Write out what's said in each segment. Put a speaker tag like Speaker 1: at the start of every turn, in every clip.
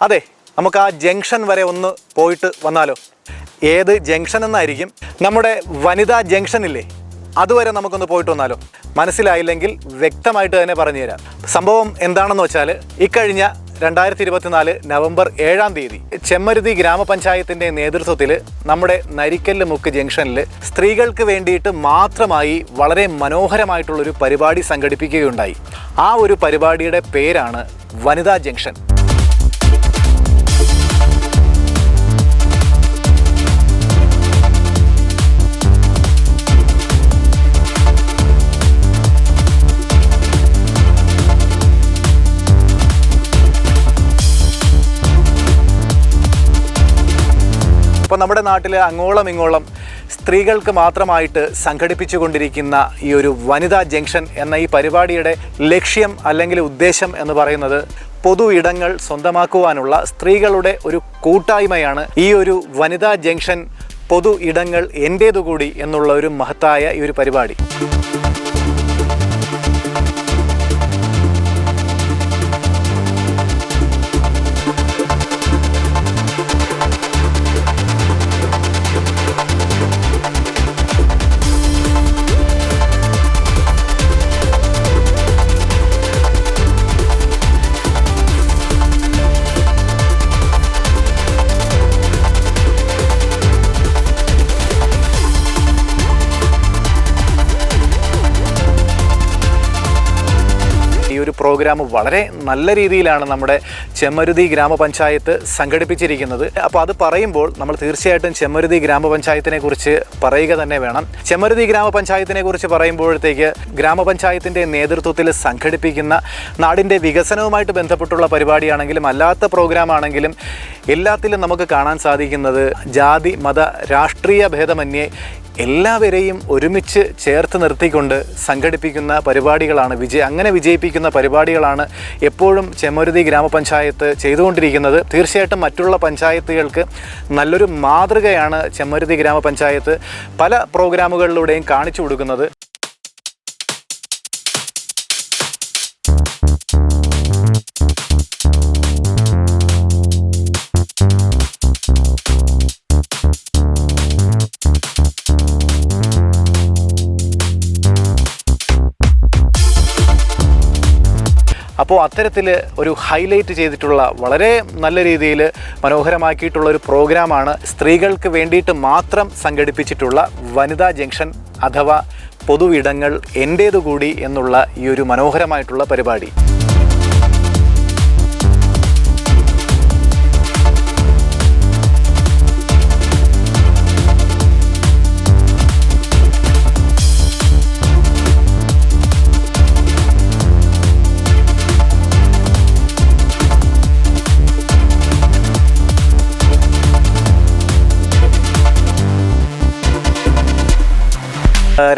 Speaker 1: അതെ നമുക്ക് ആ ജംഗ്ഷൻ വരെ ഒന്ന് പോയിട്ട് വന്നാലോ? ഏത് ജംഗ്ഷൻ എന്നായിരിക്കും? നമ്മുടെ വനിതാ ജംഗ്ഷൻ ഇല്ലേ? അതുവരെ നമുക്കൊന്ന് പോയിട്ട് വന്നാലോ? മനസ്സിലായില്ലെങ്കിൽ വ്യക്തമായിട്ട് തന്നെ പറഞ്ഞു തരാം. സംഭവം എന്താണെന്ന് വെച്ചാൽ ഇക്കഴിഞ്ഞ രണ്ടായിരത്തി ഇരുപത്തിനാല് നവംബർ ഏഴാം തീയതി ചെമ്മരുതി ഗ്രാമപഞ്ചായത്തിന്റെ നേതൃത്വത്തിൽ നമ്മുടെ നരിക്കല്ല് മുക്ക് ജംഗ്ഷനിൽ സ്ത്രീകൾക്ക് വേണ്ടിയിട്ട് മാത്രമായി വളരെ മനോഹരമായിട്ടുള്ളൊരു പരിപാടി സംഘടിപ്പിക്കുകയുണ്ടായി. ആ ഒരു പരിപാടിയുടെ പേരാണ് വനിതാ ജംഗ്ഷൻ. ഇപ്പോൾ നമ്മുടെ നാട്ടിൽ അങ്ങോളം ഇങ്ങോളം സ്ത്രീകൾക്ക് മാത്രമായിട്ട് സംഘടിപ്പിച്ചുകൊണ്ടിരിക്കുന്ന ഈ ഒരു വനിതാ ജംഗ്ഷൻ എന്ന ഈ പരിപാടിയുടെ ലക്ഷ്യം അല്ലെങ്കിൽ ഉദ്ദേശം എന്ന് പറയുന്നത് പൊതു ഇടങ്ങൾ സ്വന്തമാക്കുവാനുള്ള സ്ത്രീകളുടെ ഒരു കൂട്ടായ്മയാണ് ഈ ഒരു വനിതാ ജംഗ്ഷൻ പൊതു ഇടങ്ങൾ എന്റേതുകൂടി എന്നുള്ള ഒരു മഹത്തായ ഈ ഒരു പരിപാടി. പ്രോഗ്രാം വളരെ നല്ല രീതിയിലാണ് നമ്മുടെ ചെമ്മരുതി ഗ്രാമപഞ്ചായത്ത് സംഘടിപ്പിച്ചിരിക്കുന്നത്. അപ്പോൾ അത് പറയുമ്പോൾ നമ്മൾ തീർച്ചയായിട്ടും ചെമ്മരുതി ഗ്രാമപഞ്ചായത്തിനെ കുറിച്ച് പറയുക തന്നെ വേണം. ചെമ്മരുതി ഗ്രാമപഞ്ചായത്തിനെ കുറിച്ച് പറയുമ്പോഴത്തേക്ക് ഗ്രാമപഞ്ചായത്തിന്റെ നേതൃത്വത്തിൽ സംഘടിപ്പിക്കുന്ന നാടിന്റെ വികസനവുമായിട്ട് ബന്ധപ്പെട്ടുള്ള പരിപാടിയാണെങ്കിലും അല്ലാത്ത പ്രോഗ്രാം ആണെങ്കിലും എല്ലാത്തിലും നമുക്ക് കാണാൻ സാധിക്കുന്നത് ജാതി മത രാഷ്ട്രീയ ഭേദമന്യേ എല്ലാവരെയും ഒരുമിച്ച് ചേർത്ത് നിർത്തിക്കൊണ്ട് സംഘടിപ്പിക്കുന്ന പരിപാടികളാണ് വിജയ അങ്ങനെ വിജയിപ്പിക്കുന്ന പരിപാടികളാണ് എപ്പോഴും ചെമ്മരുതി ഗ്രാമപഞ്ചായത്ത് ചെയ്തുകൊണ്ടിരിക്കുന്നത്. തീർച്ചയായിട്ടും മറ്റുള്ള പഞ്ചായത്തുകൾക്ക് നല്ലൊരു മാതൃകയാണ് ചെമ്മരുതി ഗ്രാമപഞ്ചായത്ത് പല പ്രോഗ്രാമുകളിലൂടെയും കാണിച്ചു കൊടുക്കുന്നത്. അപ്പോൾ അത്തരത്തിൽ ഒരു ഹൈലൈറ്റ് ചെയ്തിട്ടുള്ള വളരെ നല്ല രീതിയിൽ മനോഹരമാക്കിയിട്ടുള്ള ഒരു പ്രോഗ്രാമാണ് സ്ത്രീകൾക്ക് വേണ്ടിയിട്ട് മാത്രം സംഘടിപ്പിച്ചിട്ടുള്ള വനിതാ ജംഗ്ഷൻ അഥവാ പൊതുവിടങ്ങൾ എന്റേതുകൂടി എന്നുള്ള ഈ ഒരു മനോഹരമായിട്ടുള്ള പരിപാടി.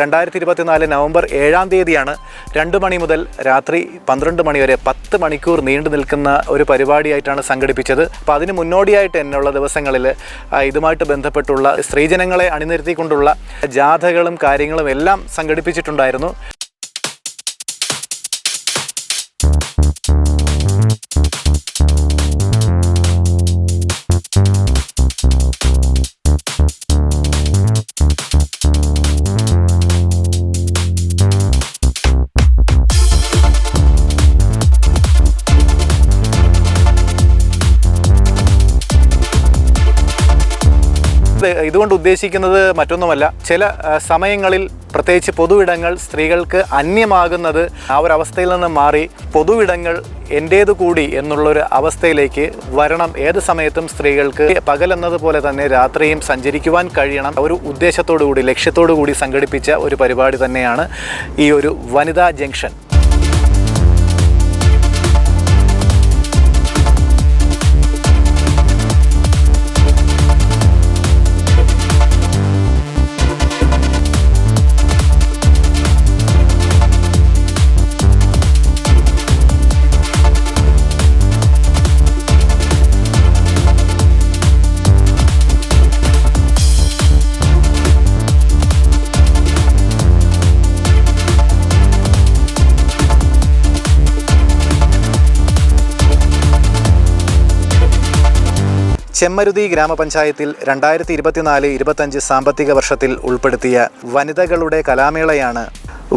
Speaker 1: രണ്ടായിരത്തി ഇരുപത്തിനാല് നവംബർ ഏഴാം തീയതിയാണ് രണ്ട് മണി മുതൽ രാത്രി പന്ത്രണ്ട് മണി വരെ പത്ത് മണിക്കൂർ നീണ്ടു നിൽക്കുന്ന ഒരു പരിപാടിയായിട്ടാണ് സംഘടിപ്പിച്ചത്. അപ്പോൾ അതിന് മുന്നോടിയായിട്ട് എന്നുള്ള ദിവസങ്ങളിൽ ഇതുമായിട്ട് ബന്ധപ്പെട്ടുള്ള സ്ത്രീജനങ്ങളെ അണിനിരത്തിക്കൊണ്ടുള്ള ജാഥകളും കാര്യങ്ങളും എല്ലാം സംഘടിപ്പിച്ചിട്ടുണ്ടായിരുന്നു. ഇത് ഇതുകൊണ്ട് ഉദ്ദേശിക്കുന്നത് മറ്റൊന്നുമല്ല. ചില സമയങ്ങളിൽ പ്രത്യേകിച്ച് പൊതുവിടങ്ങൾ സ്ത്രീകൾക്ക് അന്യമാകുന്നത് ആ ഒരു അവസ്ഥയിൽ നിന്ന് മാറി പൊതുവിടങ്ങൾ എന്റേത് കൂടി എന്നുള്ളൊരു അവസ്ഥയിലേക്ക് വരണം. ഏത് സമയത്തും സ്ത്രീകൾക്ക് പകലെന്നതുപോലെ തന്നെ രാത്രിയും സഞ്ചരിക്കുവാൻ കഴിയണം. ഒരു ഉദ്ദേശത്തോടു കൂടി ലക്ഷ്യത്തോടു കൂടി സംഘടിപ്പിച്ച ഒരു പരിപാടി തന്നെയാണ് ഈ ഒരു വനിതാ ജംഗ്ഷൻ. ചെമ്മരുതി ഗ്രാമപഞ്ചായത്തിൽ രണ്ടായിരത്തി ഇരുപത്തിനാല് ഇരുപത്തഞ്ച് സാമ്പത്തിക വർഷത്തിൽ ഉൾപ്പെടുത്തിയ വനിതകളുടെ കലാമേളയാണ്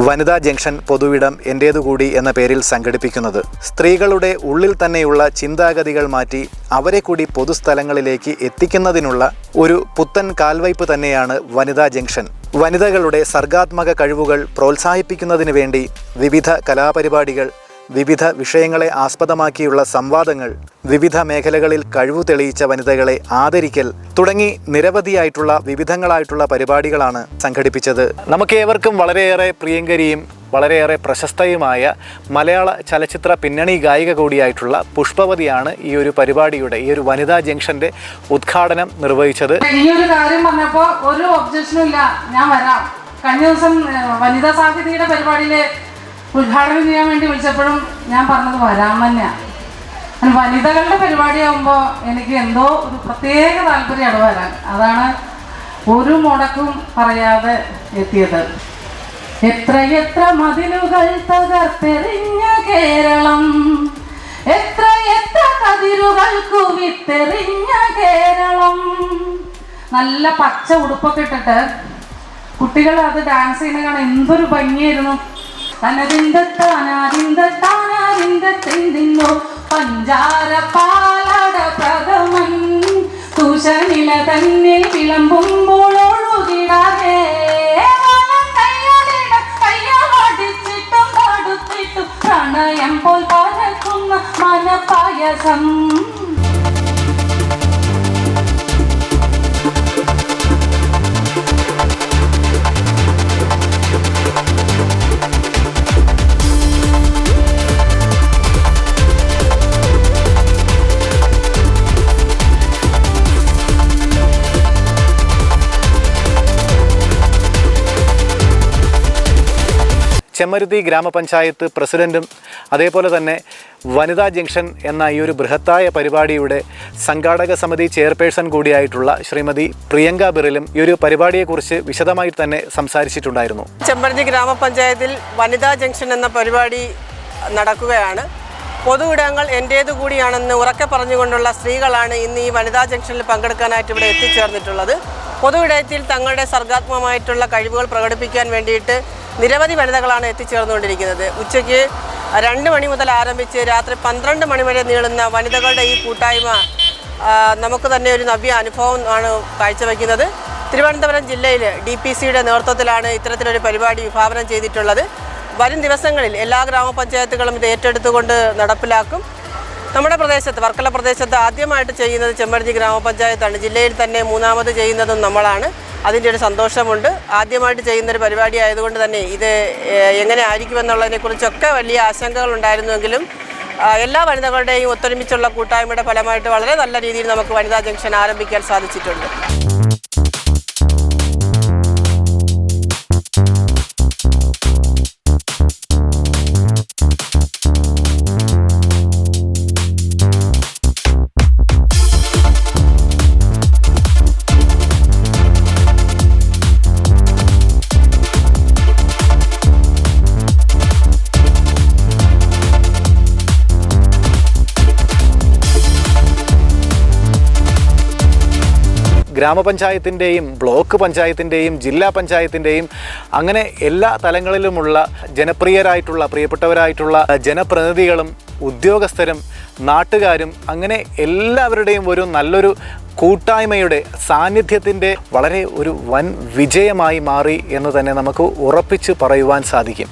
Speaker 1: വനിതാ ജംഗ്ഷൻ പൊതുവിടം എന്റേതുകൂടി എന്ന പേരിൽ സംഘടിപ്പിക്കുന്നത്. സ്ത്രീകളുടെ ഉള്ളിൽ തന്നെയുള്ള ചിന്താഗതികൾ മാറ്റി അവരെ കൂടി പൊതുസ്ഥലങ്ങളിലേക്ക് എത്തിക്കുന്നതിനുള്ള ഒരു പുത്തൻ കാൽവയ്പ് തന്നെയാണ് വനിതാ ജംഗ്ഷൻ. വനിതകളുടെ സർഗാത്മക കഴിവുകൾ പ്രോത്സാഹിപ്പിക്കുന്നതിന് വേണ്ടി വിവിധ കലാപരിപാടികൾ വിവിധ വിഷയങ്ങളെ ആസ്പദമാക്കിയുള്ള സംവാദങ്ങൾ വിവിധ മേഖലകളിൽ കഴിവു തെളിയിച്ച വനിതകളെ ആദരിക്കൽ തുടങ്ങി നിരവധിയായിട്ടുള്ള വിവിധങ്ങളായിട്ടുള്ള പരിപാടികളാണ് സംഘടിപ്പിച്ചത്. നമുക്ക് ഏവർക്കും വളരെയേറെ പ്രിയങ്കരിയും വളരെയേറെ പ്രശസ്തയുമായ മലയാള ചലച്ചിത്ര പിന്നണി ഗായിക കൂടിയായിട്ടുള്ള പുഷ്പവതിയാണ് ഈ ഒരു പരിപാടിയുടെ ഈ ഒരു വനിതാ ജംഗ്ഷന്റെ ഉദ്ഘാടനം നിർവഹിച്ചത്.
Speaker 2: ഒരു കാര്യം പറഞ്ഞപ്പോൾ ഒരു ഒബ്ജക്ഷനും ഇല്ല. ഞാൻ വരാം. കഴിഞ്ഞ ദിവസം വനിതാ സാഹിത്യയുടെ പരിപാടിയിൽ ഉദ്ഘാടനം ചെയ്യാൻ വേണ്ടി വിളിച്ചപ്പോഴും ഞാൻ പറഞ്ഞത് അത് വനിതകളുടെ പരിപാടിയാകുമ്പോൾ എനിക്ക് എന്തോ ഒരു പ്രത്യേക താല്പര്യമാണ് വരാൻ. അതാണ് ഒരു മുടക്കും പറയാതെ എത്തിയത്. എത്രയെത്ര മതിലുകൾ തകർത്തെറിഞ്ഞ കേരളം. എത്ര എത്ര കതിരുകൾ കുവിത്തെറിഞ്ഞ കേരളം. നല്ല പച്ച ഉടുപ്പൊക്കെ ഇട്ടിട്ട് കുട്ടികൾ അത് ഡാൻസ് ചെയ്യുന്ന കാണാൻ എന്തൊരു ഭംഗിയായിരുന്നു. தனதிந்த தானாதிந்த தானாதிந்த தெந்தின்னோ பஞ்சார பாலட பிரதமன் தூஷ நில தன்னில் விளம்பும் போலொழுகிடாதே பிரணயம் போல் பறக்கும் மன பாயசம்
Speaker 1: ചെമ്മരുതി ഗ്രാമപഞ്ചായത്ത് പ്രസിഡന്റും അതേപോലെ തന്നെ വനിതാ ജംഗ്ഷൻ എന്ന ഈ ഒരു ബൃഹത്തായ പരിപാടിയുടെ സംഘാടക സമിതി ചെയർപേഴ്സൺ കൂടിയായിട്ടുള്ള ശ്രീമതി പ്രിയങ്ക ബിറിലും ഈ ഒരു പരിപാടിയെക്കുറിച്ച് വിശദമായി തന്നെ സംസാരിച്ചിട്ടുണ്ടായിരുന്നു.
Speaker 3: ചെമ്പരത്തി ഗ്രാമപഞ്ചായത്തിൽ വനിതാ ജംഗ്ഷൻ എന്ന പരിപാടി നടക്കുകയാണ്. പൊതു ഇടങ്ങൾ എന്റേതു കൂടിയാണെന്ന് ഉറക്കെ പറഞ്ഞുകൊണ്ടുള്ള സ്ത്രീകളാണ് ഇന്ന് ഈ വനിതാ ജംഗ്ഷനിൽ പങ്കെടുക്കാനായിട്ട് ഇവിടെ എത്തിച്ചേർന്നിട്ടുള്ളത്. പൊതു ഇടത്തിൽ തങ്ങളുടെ സർഗാത്മകമായിട്ടുള്ള കഴിവുകൾ പ്രകടിപ്പിക്കാൻ വേണ്ടിയിട്ട് നിരവധി വനിതകളാണ് എത്തിച്ചേർന്നുകൊണ്ടിരിക്കുന്നത്. ഉച്ചയ്ക്ക് രണ്ട് മണി മുതൽ ആരംഭിച്ച് രാത്രി പന്ത്രണ്ട് മണി വരെ നീളുന്ന വനിതകളുടെ ഈ കൂട്ടായ്മ നമുക്ക് തന്നെ ഒരു നവ്യ അനുഭവം ആണ് കാഴ്ചവെക്കുന്നത്. തിരുവനന്തപുരം ജില്ലയിൽ ഡി പി സിയുടെ നേതൃത്വത്തിലാണ് ഇത്തരത്തിലൊരു പരിപാടി വിഭാവനം ചെയ്തിട്ടുള്ളത്. വരും ദിവസങ്ങളിൽ എല്ലാ ഗ്രാമപഞ്ചായത്തുകളും ഇത് ഏറ്റെടുത്തുകൊണ്ട് നടപ്പിലാക്കും. നമ്മുടെ പ്രദേശത്ത് വർക്കല പ്രദേശത്ത് ആദ്യമായിട്ട് ചെയ്യുന്നത് ചെമ്മരുതി ഗ്രാമപഞ്ചായത്താണ്. ജില്ലയിൽ തന്നെ മൂന്നാമത് ചെയ്യുന്നതും നമ്മളാണ്. അതിന്റെ ഒരു സന്തോഷമുണ്ട്. ആദ്യമായിട്ട് ചെയ്യുന്നൊരു പരിപാടി ആയതുകൊണ്ട് തന്നെ ഇത് എങ്ങനെ ആയിരിക്കുമെന്നുള്ളതിനെക്കുറിച്ചൊക്കെ വലിയ ആശങ്കകൾ ഉണ്ടായിരുന്നുവെങ്കിലും ആ, എല്ലാ വനിതകളുടെയും ഒത്തൊരുമിച്ചുള്ള കൂട്ടായ്മയുടെ ഫലമായിട്ട് വളരെ നല്ല രീതിയിൽ നമുക്ക് വനിതാ ജംഗ്ഷൻ ആരംഭിക്കാൻ സാധിച്ചിട്ടുണ്ട്.
Speaker 1: ഗ്രാമപഞ്ചായത്തിന്റെയും ബ്ലോക്ക് പഞ്ചായത്തിന്റെയും ജില്ലാ പഞ്ചായത്തിന്റെയും അങ്ങനെ എല്ലാ തലങ്ങളിലുമുള്ള ജനപ്രിയരായിട്ടുള്ള പ്രിയപ്പെട്ടവരായിട്ടുള്ള ജനപ്രതിനിധികളും ഉദ്യോഗസ്ഥരും നാട്ടുകാരും അങ്ങനെ എല്ലാവരുടെയും ഒരു നല്ലൊരു കൂട്ടായ്മയുടെ സാന്നിധ്യത്തിന്റെ വളരെ ഒരു വൻ വിജയമായി മാറി എന്ന് തന്നെ നമുക്ക് ഉറപ്പിച്ച് പറയുവാൻ സാധിക്കും.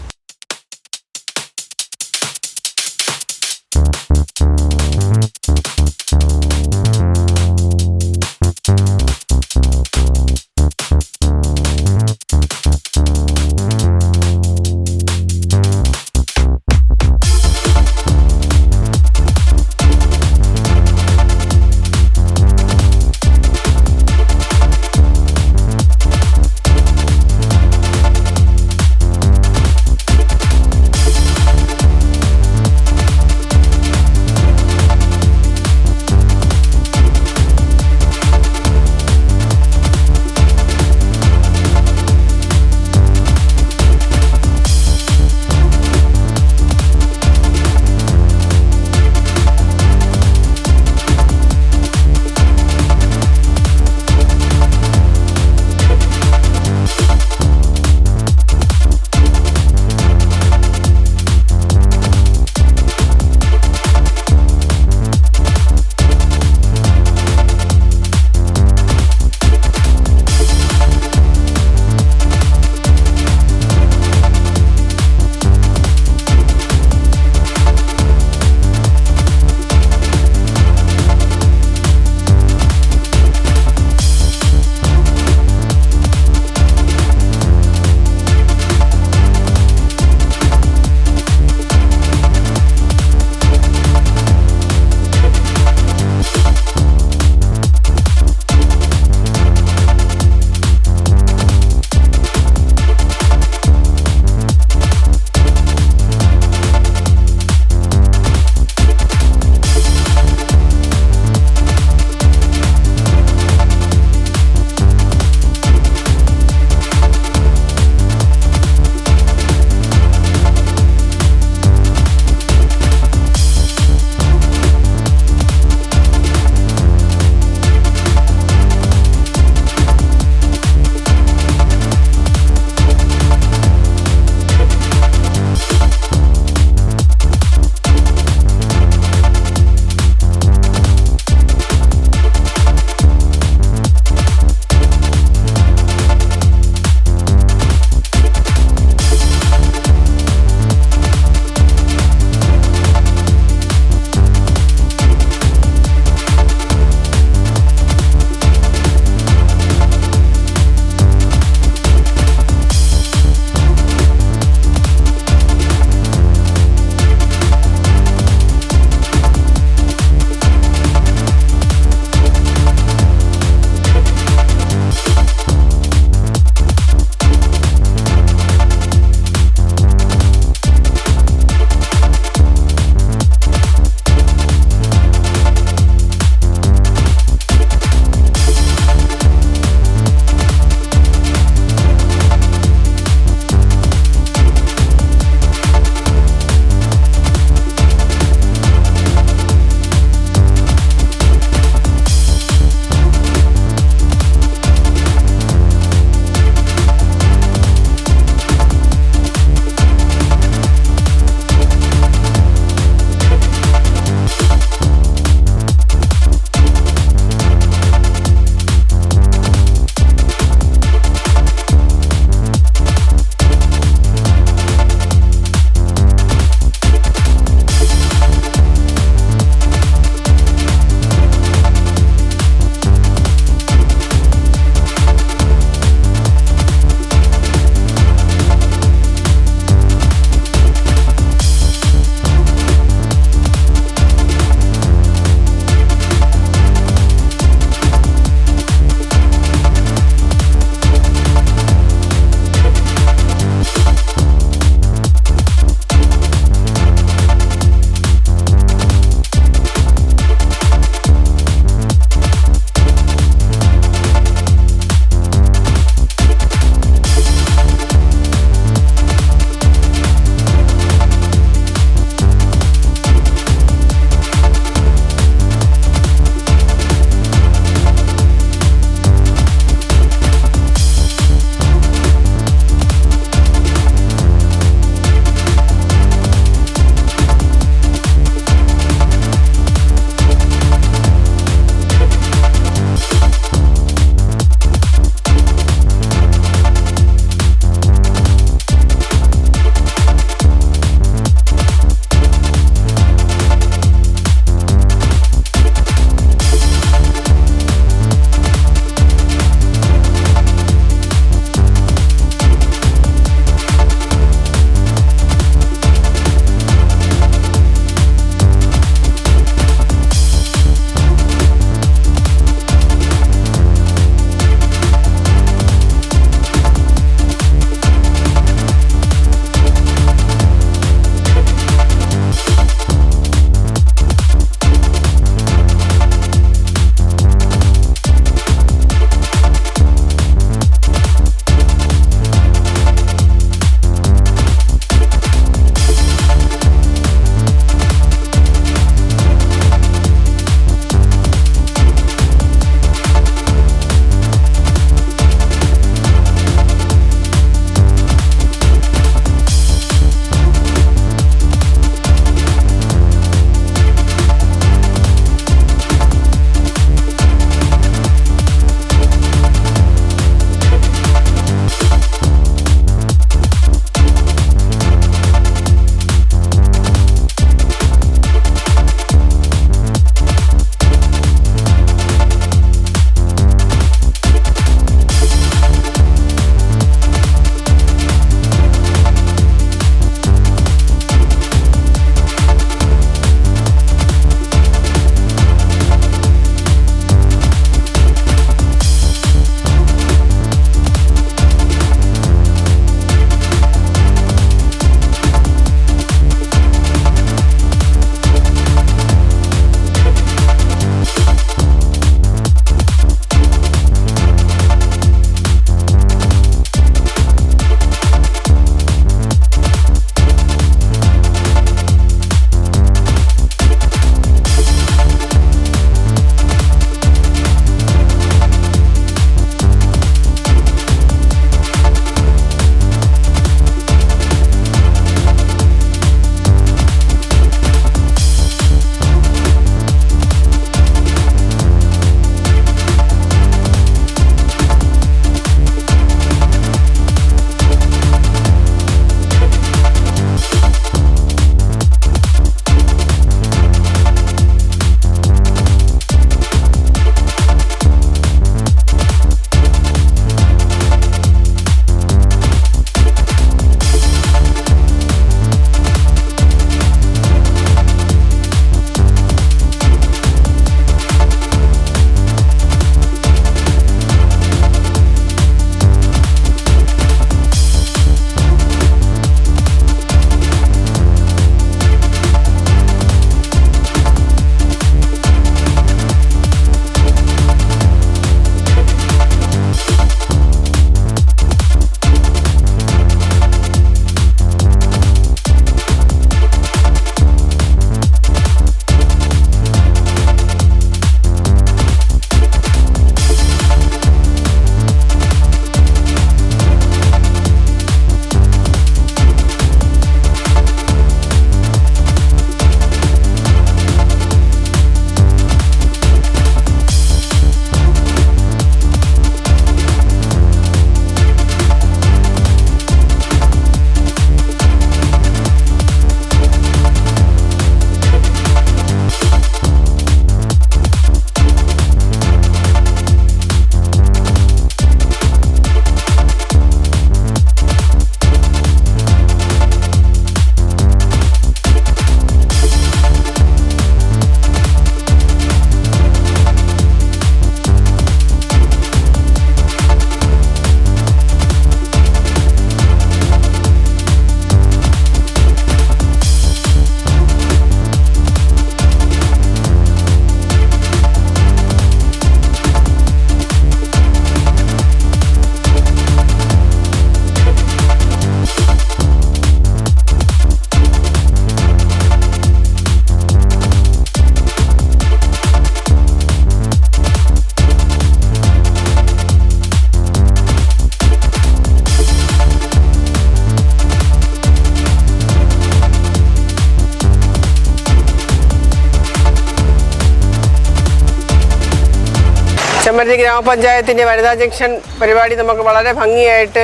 Speaker 3: ചെമ്മരുതി ഗ്രാമപഞ്ചായത്തിന്റെ വനിതാ ജംഗ്ഷൻ പരിപാടി നമുക്ക് വളരെ ഭംഗിയായിട്ട്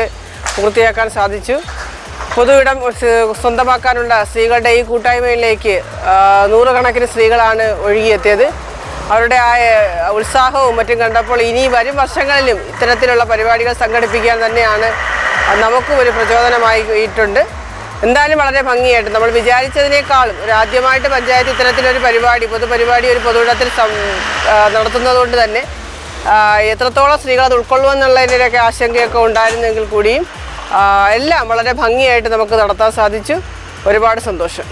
Speaker 3: പൂർത്തിയാക്കാൻ സാധിച്ചു. പൊതു ഇടം സ്വന്തമാക്കാനുള്ള സ്ത്രീകളുടെ ഈ കൂട്ടായ്മയിലേക്ക് നൂറുകണക്കിന് സ്ത്രീകളാണ് ഒഴുകിയെത്തിയത്. അവരുടെ ആ ഉത്സാഹവും മറ്റും കണ്ടപ്പോൾ ഇനി വരും വർഷങ്ങളിലും ഇത്തരത്തിലുള്ള പരിപാടികൾ സംഘടിപ്പിക്കാൻ തന്നെയാണ് നമുക്കും ഒരു പ്രചോദനമായിട്ടുണ്ട്. എന്തായാലും വളരെ ഭംഗിയായിട്ട് നമ്മൾ വിചാരിച്ചതിനേക്കാളും ഒരു ആദ്യമായിട്ട് പഞ്ചായത്ത് ഇത്തരത്തിലൊരു പരിപാടി പൊതുപരിപാടി ഒരു പൊതുവിടത്തിൽ നടത്തുന്നതുകൊണ്ട് തന്നെ എത്രത്തോളം സ്ത്രീകൾ അത് ഉൾക്കൊള്ളുമെന്നുള്ളതിന്റെയൊക്കെ ആശങ്കയൊക്കെ ഉണ്ടായിരുന്നെങ്കിൽ കൂടിയും എല്ലാം വളരെ ഭംഗിയായിട്ട് നമുക്ക് നടത്താൻ സാധിച്ചു. ഒരുപാട് സന്തോഷം.